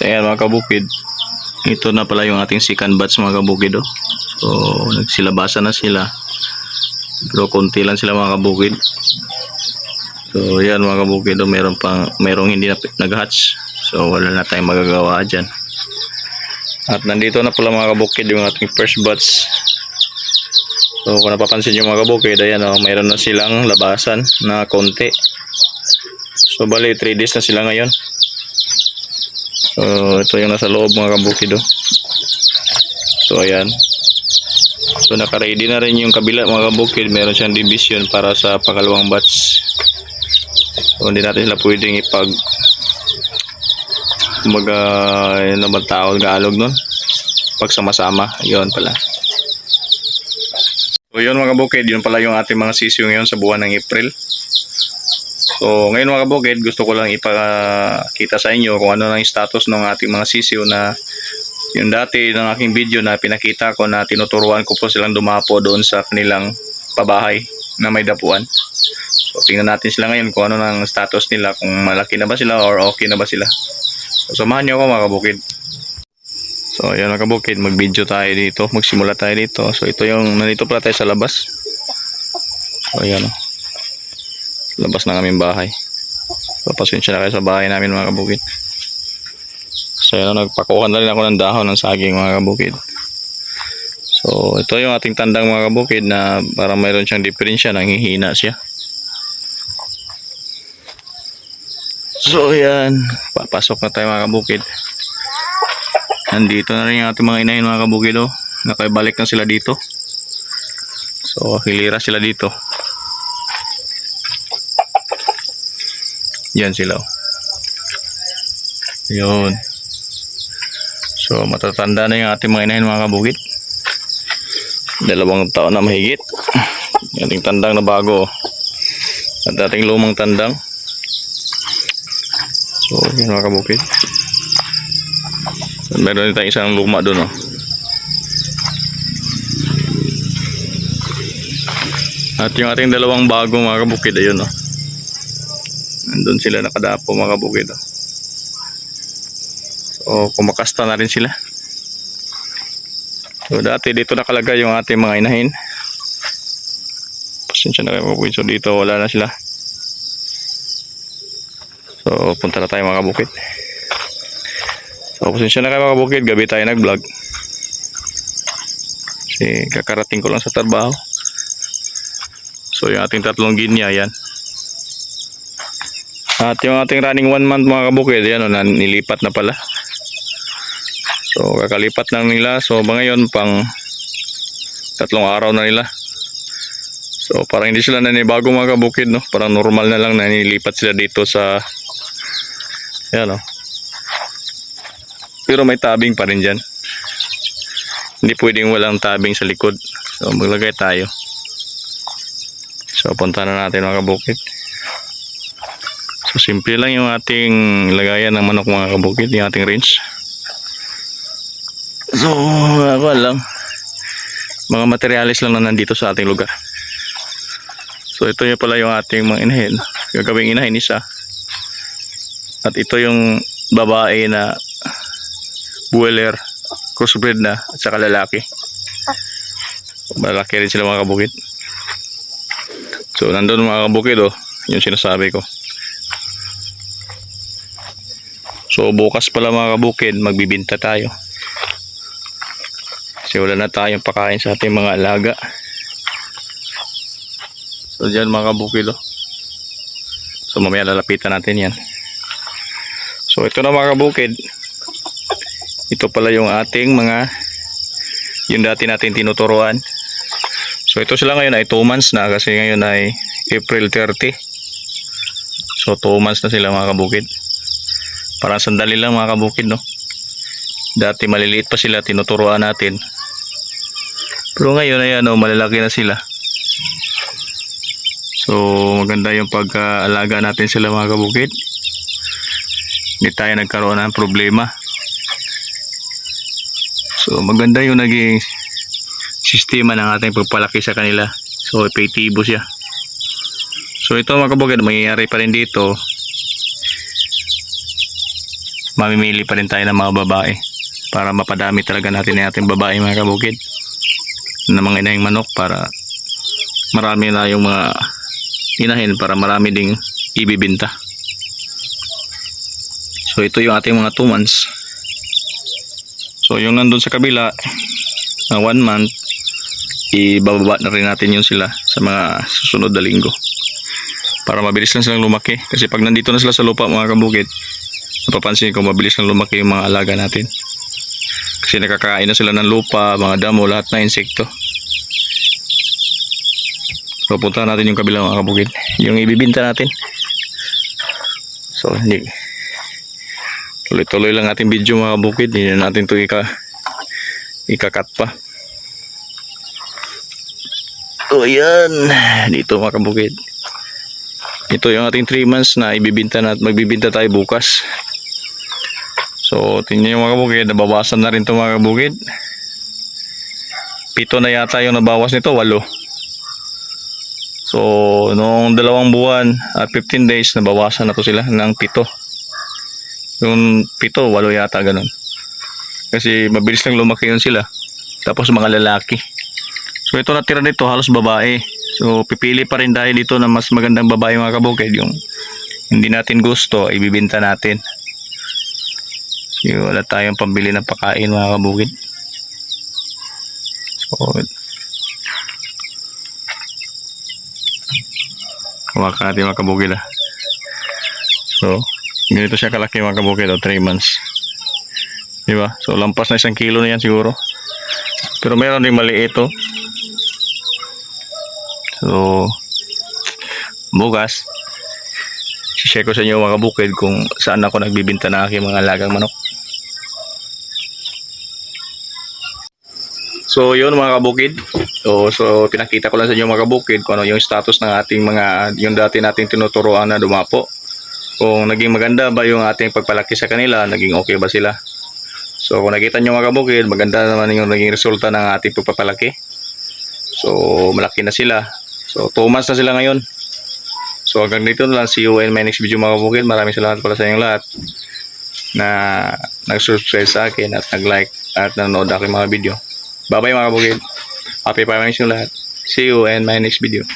So ayan mga kabukid. Ito na pala yung ating second batch mga kabukid. Oh. So nagsilabasan na sila. Pero konti lang sila mga kabukid. So yan mga kabukid. Oh. Meron pang, merong hindi na nag-hatch. So wala na tayong magagawa dyan. At nandito na pala mga kabukid yung ating first batch. So kung napapansin nyo mga kabukid, ayan oh, mayroon na silang labasan na konti. So bali 3 days na sila ngayon. So ito yung nasa loob mga kabukid oh. So ayan. So naka-ready na rin yung kabila mga kabukid. Meron siyang division para sa pangalawang batch. So hindi natin sila pwedeng ipag kumbaga yun naman tawag Tagalog nun pagsama-sama yon pala so yun mga kabukid yun pala yung ating mga sisiyo ngayon sa buwan ng April so ngayon mga kabukid gusto ko lang ipakita sa inyo kung ano na yung status ng ating mga sisiyo na yung dati ng aking video na pinakita ko na tinuturuan ko po silang dumapo doon sa kanilang pabahay na may dapuan so tingnan natin sila ngayon kung ano ng status nila kung malaki na ba sila or okay na ba sila So, samahan niyo ako mga kabukid. So, ayan mga kabukid, mag-video tayo dito. Magsimula tayo dito. So, ito yung, nandito pala tayo sa labas. So, ayan o. Labas ng aming bahay. So, pasensya na kayo sa bahay namin mga kabukid. So, ayan o, nagpakuha na rin ako ng dahon ng saging mga kabukid. So, ito yung ating tandang mga kabukid na para mayroon siyang diferensya, nanghihina siya. So yan, papasok na tayo mga kabukid. Nandito na rin yung ating mga inahin mga kabukid oh. Nakabalik na sila dito. So hilira sila dito. Yan sila. Yun. So matatanda na yung ating mga inahin mga kabukid. Dalawang taon na mahigit. Ating tandang na bago. At ating lumang tandang. So, yun mga kabukid. Meron tayong isang luma doon, oh. At yung ating dalawang bago mga kabukid, ayun, oh. Nandun sila nakadapo mga kabukid, oh. So, kumakasta na rin sila. So, dati dito nakalagay yung ating mga inahin. Pasensya na kayo mga kabukid. So, dito wala na sila. So, punta na tayo mga kabukid. So, pasensya na kayo mga kabukid. Gabi tayo nag-vlog. Kasi kakarating ko lang sa trabaho. So, yung ating tatlong ginya, yan. At yung ating running one month mga kabukid, yan o, na, nilipat na pala. So, kakalipat lang nila. So, ba ngayon, pang tatlong araw na nila. So, parang hindi sila nanibago mga kabukid, no? Parang normal na lang na nilipat sila dito sa yan o. Pero may tabing pa rin dyan. Hindi pwedeng walang tabing sa likod. So maglagay tayo. So punta na natin mga kabukid. So simple lang yung ating lagayan ng manok mga kabukid. Yung ating range. So ako lang. Mga materialis lang na nandito sa ating lugar. So ito yung pala yung ating mga inahin. Gagawing inahin isa. At ito yung babae na buweler, crossbred na, at saka lalaki. Malaki rin sila mga kabukid. So, nandun mga kabukid, oh, yung sinasabi ko. So, bukas pala mga kabukid, magbibinta tayo. Kasi wala na tayong pakain sa ating mga alaga. So, dyan mga kabukid, oh. So, mamaya lalapitan natin yan. So ito na mga kabukid. Ito pala yung ating mga yung dati natin tinuturuan. So ito sila ngayon ay 2 months na kasi ngayon ay April 30. So 2 months na sila mga kabukid. Parang sandali lang mga kabukid no. Dati maliliit pa sila tinuturuan natin. Pero ngayon ay ano malalaki na sila. So maganda yung pagkaalaga natin sila mga kabukid hindi tayo nagkaroon ng problema. So maganda yung naging sistema ng ating pagpalaki sa kanila. So epektibo siya. So ito mga kabugad, mangyayari pa rin dito. Mamimili pa rin tayo ng mga babae para mapadami talaga natin ng ating babae mga kabukid ng mga inahing manok para marami na yung mga inahin para marami ding ibibinta. So ito yung ating mga 2 months. So yung nandun sa kabila na 1 month ibababa na rin natin yun sila sa mga susunod na linggo para mabilis lang silang lumaki kasi pag nandito na sila sa lupa mga kabukid napapansin ko mabilis lang lumaki yung mga alaga natin. Kasi nakakain na sila ng lupa, mga damo, lahat na insekto. So natin yung kabilang mga kabukid. Yung ibibinta natin. So hindi. Tuloy-tuloy lang ating video mga kabukid. Hindi na natin ito ika ikakat pa. So yan, dito mga kabukid. Ito yung ating 3 months na ibibinta na at magbibinta tayo bukas. So tingnan nyo mga kabukid, nabawasan na rin ito mga kabukid. Pito na yata yung nabawas nito, walo. So noong dalawang buwan at 15 days, nabawasan na to sila ng pito. Yung pito, walo yata ganun. Kasi mabilis lang lumaki yun sila. Tapos mga lalaki. So ito natira dito halos babae. So pipili pa rin tayo dito na mas magandang babae mga kabukid. Yung hindi natin gusto, ibibinta natin. Yung wala tayong pambili ng pakain mga kabukid. So Hawakan natin mga kabukid ah. So, ganito siya kalaki mga kabukid o 3 months. Diba? So, lampas na isang kilo na yan siguro. Pero meron din maliit oh. So, bukas, share ko sa inyo mga kabukid kung saan ako nagbibinta ng aking mga alagang manok. So, yun mga kabukid. So, so, pinakita ko lang sa inyo mga kabukid kung ano yung status ng ating mga, yung dati nating tinuturoan na dumapo. Kung naging maganda ba yung ating pagpalaki sa kanila, naging okay ba sila. So, kung nakita nyo mga kabukid, maganda naman yung naging resulta ng ating pagpapalaki. So, malaki na sila. So, 2 months na sila ngayon. So, hanggang dito na lang. See you in my next video mga kabukid. Maraming salamat pala sa inyong lahat na nag-subscribe sa akin at nag-like at nanonood aking mga video. Bye-bye mga kabukid. Happy Prime lahat. See you in my next video.